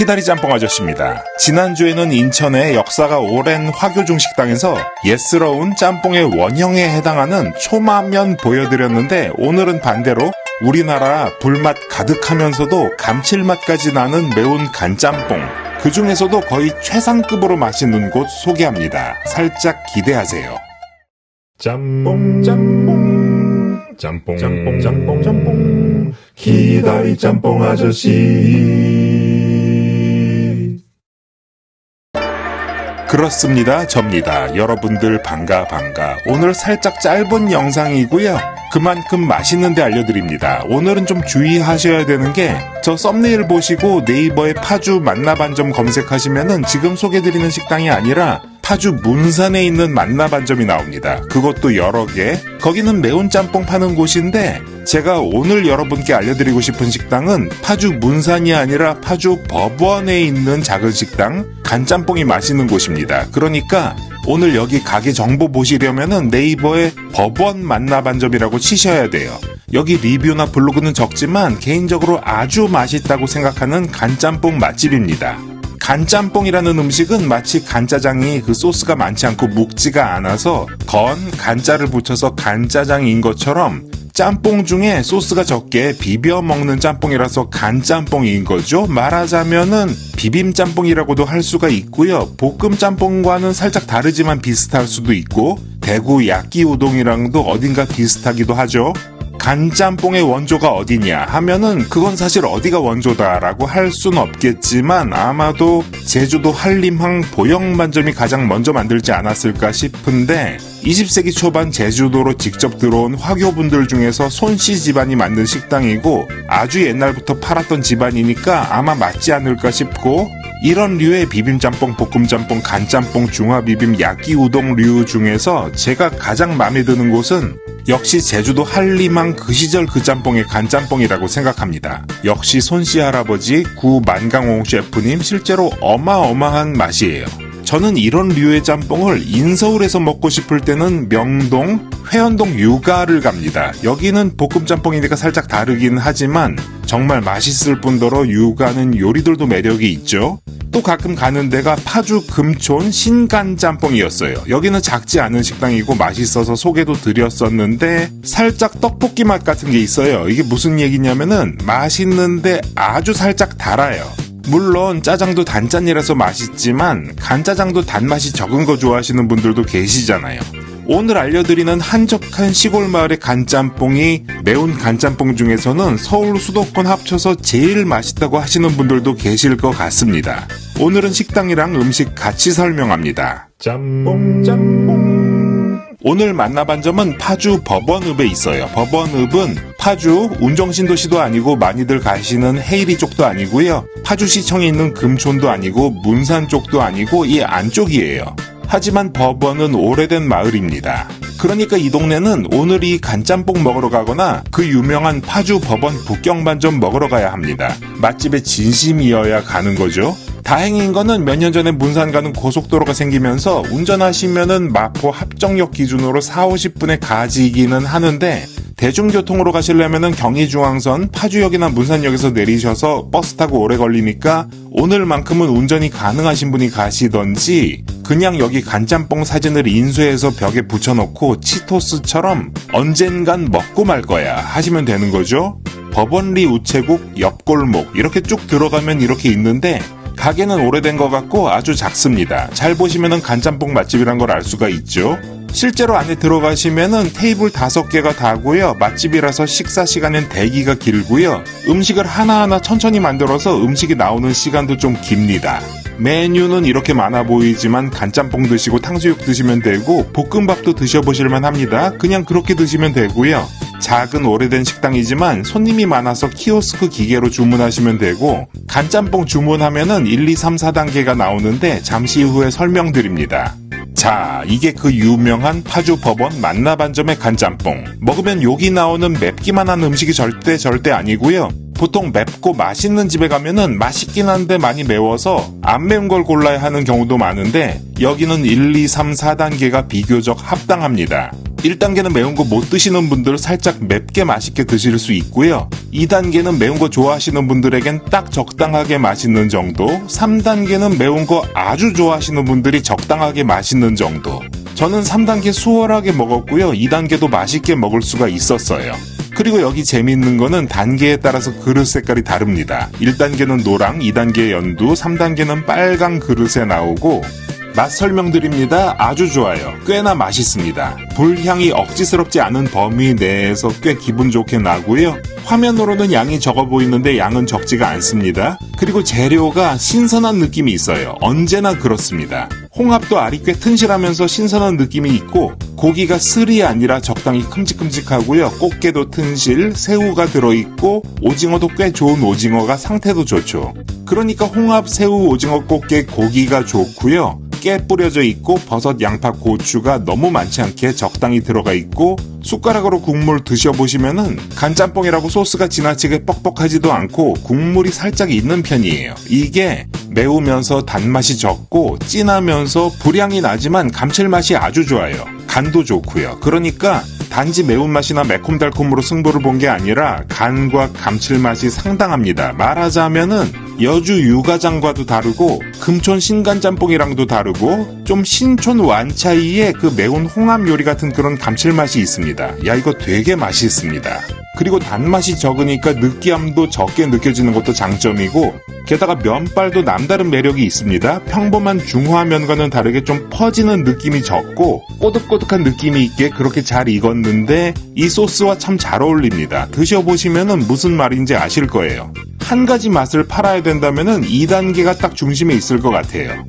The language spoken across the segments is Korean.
키다리 짬뽕 아저씨입니다. 지난주에는 인천의 역사가 오랜 화교중 식당에서 예스러운 짬뽕의 원형에 해당하는 초마면 보여드렸는데 오늘은 반대로 우리나라 불맛 가득하면서도 감칠맛까지 나는 매운 간짬뽕. 그 중에서도 거의 최상급으로 맛있는 곳 소개합니다. 살짝 기대하세요. 짬뽕 짬뽕 짬뽕 짬뽕 짬뽕 짬뽕 기다리 짬뽕 아저씨 그렇습니다. 접니다. 여러분들 반가 반가. 오늘 살짝 짧은 영상이고요. 그만큼 맛있는데 알려드립니다. 오늘은 좀 주의하셔야 되는 게 저 썸네일 보시고 네이버에 파주 만나반점 검색하시면은 지금 소개드리는 식당이 아니라 파주 문산에 있는 만나반점이 나옵니다. 그것도 여러 개. 거기는 매운 짬뽕 파는 곳인데 제가 오늘 여러분께 알려드리고 싶은 식당은 파주 문산이 아니라 파주 법원에 있는 작은 식당 간짬뽕이 맛있는 곳입니다. 그러니까 오늘 여기 가게 정보 보시려면은 네이버에 법원 만나반점이라고 치셔야 돼요. 여기 리뷰나 블로그는 적지만 개인적으로 아주 맛있다고 생각하는 간짬뽕 맛집입니다. 간짬뽕이라는 음식은 마치 간짜장이 그 소스가 많지 않고 묵지가 않아서 건 간짜를 붙여서 간짜장인 것처럼 짬뽕 중에 소스가 적게 비벼 먹는 짬뽕이라서 간짬뽕인 거죠. 말하자면은 비빔 짬뽕이라고도 할 수가 있고요. 볶음 짬뽕과는 살짝 다르지만 비슷할 수도 있고 대구 야끼 우동이랑도 어딘가 비슷하기도 하죠. 간짬뽕의 원조가 어디냐 하면은 그건 사실 어디가 원조다라고 할 순 없겠지만 아마도 제주도 한림항 보영반점이 가장 먼저 만들지 않았을까 싶은데 20세기 초반 제주도로 직접 들어온 화교분들 중에서 손씨 집안이 만든 식당이고 아주 옛날부터 팔았던 집안이니까 아마 맞지 않을까 싶고 이런 류의 비빔짬뽕, 볶음짬뽕, 간짬뽕, 중화비빔, 야끼우동류 중에서 제가 가장 마음에 드는 곳은 역시 제주도 한림항 그 시절 그 짬뽕의 간짬뽕이라고 생각합니다. 역시 손씨 할아버지 구 만강홍 셰프님 실제로 어마어마한 맛이에요. 저는 이런 류의 짬뽕을 인서울에서 먹고 싶을 때는 명동, 회원동 육아를 갑니다. 여기는 볶음 짬뽕이니까 살짝 다르긴 하지만 정말 맛있을 뿐더러 육아는 요리들도 매력이 있죠. 또 가끔 가는 데가 파주 금촌 신간짬뽕이었어요. 여기는 작지 않은 식당이고 맛있어서 소개도 드렸었는데 살짝 떡볶이 맛 같은 게 있어요. 이게 무슨 얘기냐면은 맛있는데 아주 살짝 달아요. 물론 짜장도 단짠이라서 맛있지만 간짜장도 단맛이 적은 거 좋아하시는 분들도 계시잖아요. 오늘 알려드리는 한적한 시골 마을의 간짬뽕이 매운 간짬뽕 중에서는 서울 수도권 합쳐서 제일 맛있다고 하시는 분들도 계실 것 같습니다. 오늘은 식당이랑 음식 같이 설명합니다. 짬뽕 짬뽕 오늘 만나반 점은 파주 법원읍에 있어요. 법원읍은 파주 운정신도시도 아니고 많이들 가시는 헤이리 쪽도 아니고요. 파주시청에 있는 금촌도 아니고 문산 쪽도 아니고 이 안쪽이에요. 하지만 법원은 오래된 마을입니다. 그러니까 이 동네는 오늘 이 간짬뽕 먹으러 가거나 그 유명한 파주 법원 북경반점 먹으러 가야 합니다. 맛집의 진심이어야 가는 거죠. 다행인 거는 몇 년 전에 문산 가는 고속도로가 생기면서 운전하시면은 마포 합정역 기준으로 4, 50분에 가지기는 하는데 대중교통으로 가시려면은 경의중앙선 파주역이나 문산역에서 내리셔서 버스 타고 오래 걸리니까 오늘만큼은 운전이 가능하신 분이 가시던지 그냥 여기 간짬뽕 사진을 인쇄해서 벽에 붙여놓고 치토스처럼 언젠간 먹고 말 거야 하시면 되는 거죠. 법원리 우체국 옆골목 이렇게 쭉 들어가면 이렇게 있는데 가게는 오래된 것 같고 아주 작습니다. 잘 보시면은 간짬뽕 맛집이란 걸 알 수가 있죠. 실제로 안에 들어가시면은 테이블 다섯 개가 다고요. 맛집이라서 식사 시간엔 대기가 길고요. 음식을 하나하나 천천히 만들어서 음식이 나오는 시간도 좀 깁니다. 메뉴는 이렇게 많아 보이지만 간짬뽕 드시고 탕수육 드시면 되고 볶음밥도 드셔보실만 합니다. 그냥 그렇게 드시면 되고요. 작은 오래된 식당이지만 손님이 많아서 키오스크 기계로 주문하시면 되고 간짬뽕 주문하면은 1, 2, 3, 4단계가 나오는데 잠시 후에 설명드립니다. 자, 이게 그 유명한 파주 법원 만나반점의 간짬뽕. 먹으면 욕이 나오는 맵기만 한 음식이 절대 절대 아니고요. 보통 맵고 맛있는 집에 가면은 맛있긴 한데 많이 매워서 안 매운 걸 골라야 하는 경우도 많은데 여기는 1, 2, 3, 4단계가 비교적 합당합니다. 1단계는 매운 거 못 드시는 분들 살짝 맵게 맛있게 드실 수 있고요. 2단계는 매운 거 좋아하시는 분들에겐 딱 적당하게 맛있는 정도. 3단계는 매운 거 아주 좋아하시는 분들이 적당하게 맛있는 정도. 저는 3단계 수월하게 먹었고요. 2단계도 맛있게 먹을 수가 있었어요. 그리고 여기 재미있는 거는 단계에 따라서 그릇 색깔이 다릅니다. 1단계는 노랑, 2단계 연두, 3단계는 빨강 그릇에 나오고 맛 설명드립니다. 아주 좋아요. 꽤나 맛있습니다. 불향이 억지스럽지 않은 범위 내에서 꽤 기분 좋게 나고요. 화면으로는 양이 적어 보이는데 양은 적지가 않습니다. 그리고 재료가 신선한 느낌이 있어요. 언제나 그렇습니다. 홍합도 알이 꽤 튼실하면서 신선한 느낌이 있고 고기가 슬이 아니라 적당히 큼직큼직하고요. 꽃게도 튼실, 새우가 들어있고 오징어도 꽤 좋은 오징어가 상태도 좋죠. 그러니까 홍합, 새우, 오징어, 꽃게 고기가 좋고요. 깨 뿌려져 있고 버섯, 양파, 고추가 너무 많지 않게 적당히 들어가 있고 숟가락으로 국물 드셔보시면은 간짬뽕이라고 소스가 지나치게 뻑뻑하지도 않고 국물이 살짝 있는 편이에요. 이게 매우면서 단맛이 적고 진하면서 불향이 나지만 감칠맛이 아주 좋아요. 간도 좋고요. 그러니까 단지 매운맛이나 매콤달콤으로 승부를 본 게 아니라 간과 감칠맛이 상당합니다. 말하자면은 여주 유가장과도 다르고 금촌 신간짬뽕이랑도 다르고 좀 신촌 완차이의 그 매운 홍합 요리 같은 그런 감칠맛이 있습니다. 야 이거 되게 맛있습니다. 그리고 단맛이 적으니까 느끼함도 적게 느껴지는 것도 장점이고 게다가 면발도 남다른 매력이 있습니다. 평범한 중화면과는 다르게 좀 퍼지는 느낌이 적고 꼬득꼬득한 느낌이 있게 그렇게 잘 익었는데 이 소스와 참 잘 어울립니다. 드셔보시면은 무슨 말인지 아실 거예요. 한 가지 맛을 팔아야 된다면은 2단계가 딱 중심에 있을 것 같아요.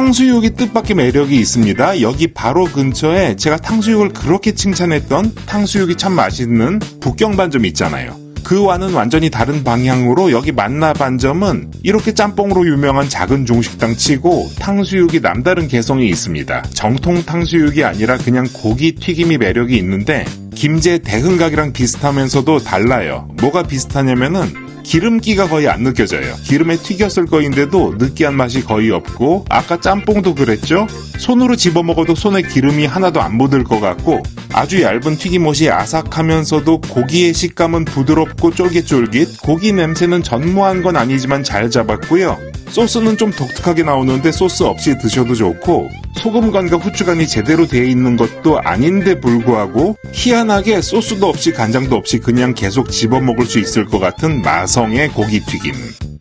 탕수육이 뜻밖의 매력이 있습니다. 여기 바로 근처에 제가 탕수육을 그렇게 칭찬했던 탕수육이 참 맛있는 북경 반점 있잖아요. 그와는 완전히 다른 방향으로 여기 만나 반점은 이렇게 짬뽕으로 유명한 작은 중식당 치고 탕수육이 남다른 개성이 있습니다. 정통 탕수육이 아니라 그냥 고기 튀김이 매력이 있는데 김제 대흥각이랑 비슷하면서도 달라요. 뭐가 비슷하냐면은 기름기가 거의 안 느껴져요. 기름에 튀겼을 거인데도 느끼한 맛이 거의 없고 아까 짬뽕도 그랬죠? 손으로 집어 먹어도 손에 기름이 하나도 안 묻을 것 같고 아주 얇은 튀김옷이 아삭하면서도 고기의 식감은 부드럽고 쫄깃쫄깃 고기 냄새는 전무한 건 아니지만 잘 잡았고요. 소스는 좀 독특하게 나오는데 소스 없이 드셔도 좋고 소금 간과 후추 간이 제대로 되어 있는 것도 아닌데 불구하고 희한하게 소스도 없이 간장도 없이 그냥 계속 집어 먹을 수 있을 것 같은 마성의 고기 튀김.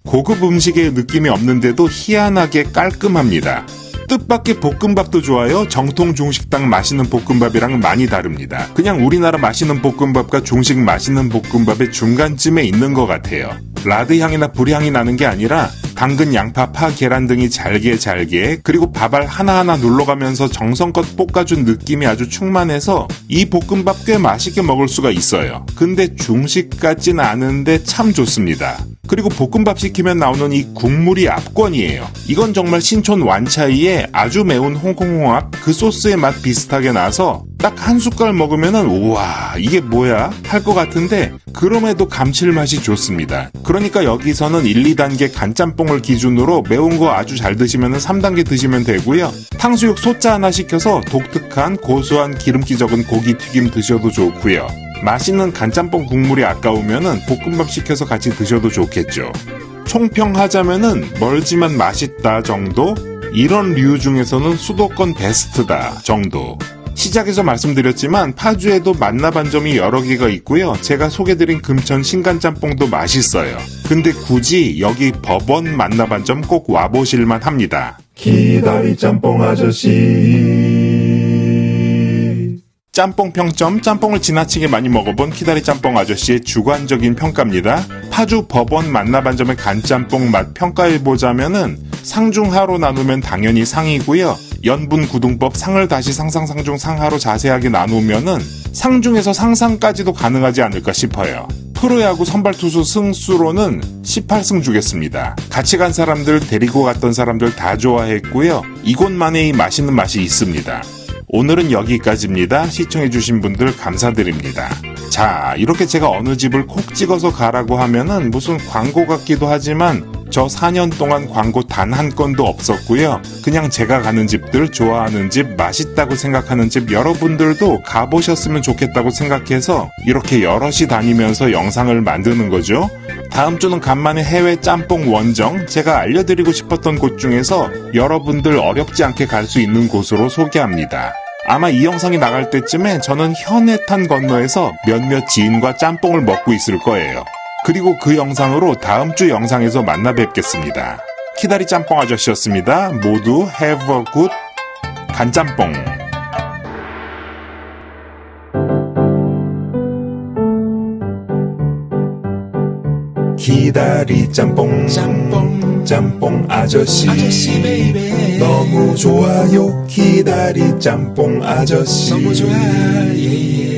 고급 음식의 느낌이 없는데도 희한하게 깔끔합니다. 뜻밖의 볶음밥도 좋아요. 정통 중식당 맛있는 볶음밥이랑 많이 다릅니다. 그냥 우리나라 맛있는 볶음밥과 중식 맛있는 볶음밥의 중간쯤에 있는 것 같아요. 라드 향이나 불향이 나는 게 아니라 당근, 양파, 파, 계란 등이 잘게 잘게 그리고 밥알 하나하나 눌러가면서 정성껏 볶아준 느낌이 아주 충만해서 이 볶음밥 꽤 맛있게 먹을 수가 있어요. 근데 중식 같진 않은데 참 좋습니다. 그리고 볶음밥 시키면 나오는 이 국물이 압권이에요. 이건 정말 신촌 완차이의 아주 매운 홍콩홍합 그 소스의 맛 비슷하게 나서 딱 한 숟갈 먹으면은 우와 이게 뭐야 할 것 같은데 그럼에도 감칠맛이 좋습니다. 그러니까 여기서는 1, 2단계 간짬뽕을 기준으로 매운 거 아주 잘 드시면은 3단계 드시면 되고요. 탕수육 소자 하나 시켜서 독특한 고소한 기름기 적은 고기 튀김 드셔도 좋고요. 맛있는 간짬뽕 국물이 아까우면은 볶음밥 시켜서 같이 드셔도 좋겠죠. 총평하자면은 멀지만 맛있다 정도? 이런 류 중에서는 수도권 베스트다 정도. 시작에서 말씀드렸지만 파주에도 만나반 점이 여러 개가 있고요. 제가 소개드린 금천 신간짬뽕도 맛있어요. 근데 굳이 여기 법원 만나반점 꼭 와보실만 합니다. 기다리 짬뽕 아저씨 짬뽕 평점, 짬뽕을 지나치게 많이 먹어본 키다리 짬뽕 아저씨의 주관적인 평가입니다. 파주 법원 만나반점의 간짬뽕 맛 평가해보자면은 상중하로 나누면 당연히 상이고요. 연분 구등법 상을 다시 상상상중 상하로 자세하게 나누면은 상중에서 상상까지도 가능하지 않을까 싶어요. 프로야구 선발 투수 승수로는 18승 주겠습니다. 같이 간 사람들, 데리고 갔던 사람들 다 좋아했고요. 이곳만의 맛있는 맛이 있습니다. 오늘은 여기까지입니다. 시청해주신 분들 감사드립니다. 자, 이렇게 제가 어느 집을 콕 찍어서 가라고 하면은 무슨 광고 같기도 하지만 저 4년 동안 광고 단 한 건도 없었고요. 그냥 제가 가는 집들, 좋아하는 집, 맛있다고 생각하는 집 여러분들도 가보셨으면 좋겠다고 생각해서 이렇게 여럿이 다니면서 영상을 만드는 거죠. 다음 주는 간만에 해외 짬뽕 원정 제가 알려드리고 싶었던 곳 중에서 여러분들 어렵지 않게 갈 수 있는 곳으로 소개합니다. 아마 이 영상이 나갈 때쯤에 저는 현해탄 건너에서 몇몇 지인과 짬뽕을 먹고 있을 거예요. 그리고 그 영상으로 다음 주 영상에서 만나 뵙겠습니다. 키다리 짬뽕 아저씨였습니다. 모두 have a good 간짬뽕. 기다리 짬뽕 짬뽕 짬뽕 아저씨 아저씨 너무 좋아요 기다리 짬뽕 아저씨 너무 좋아 예, 예.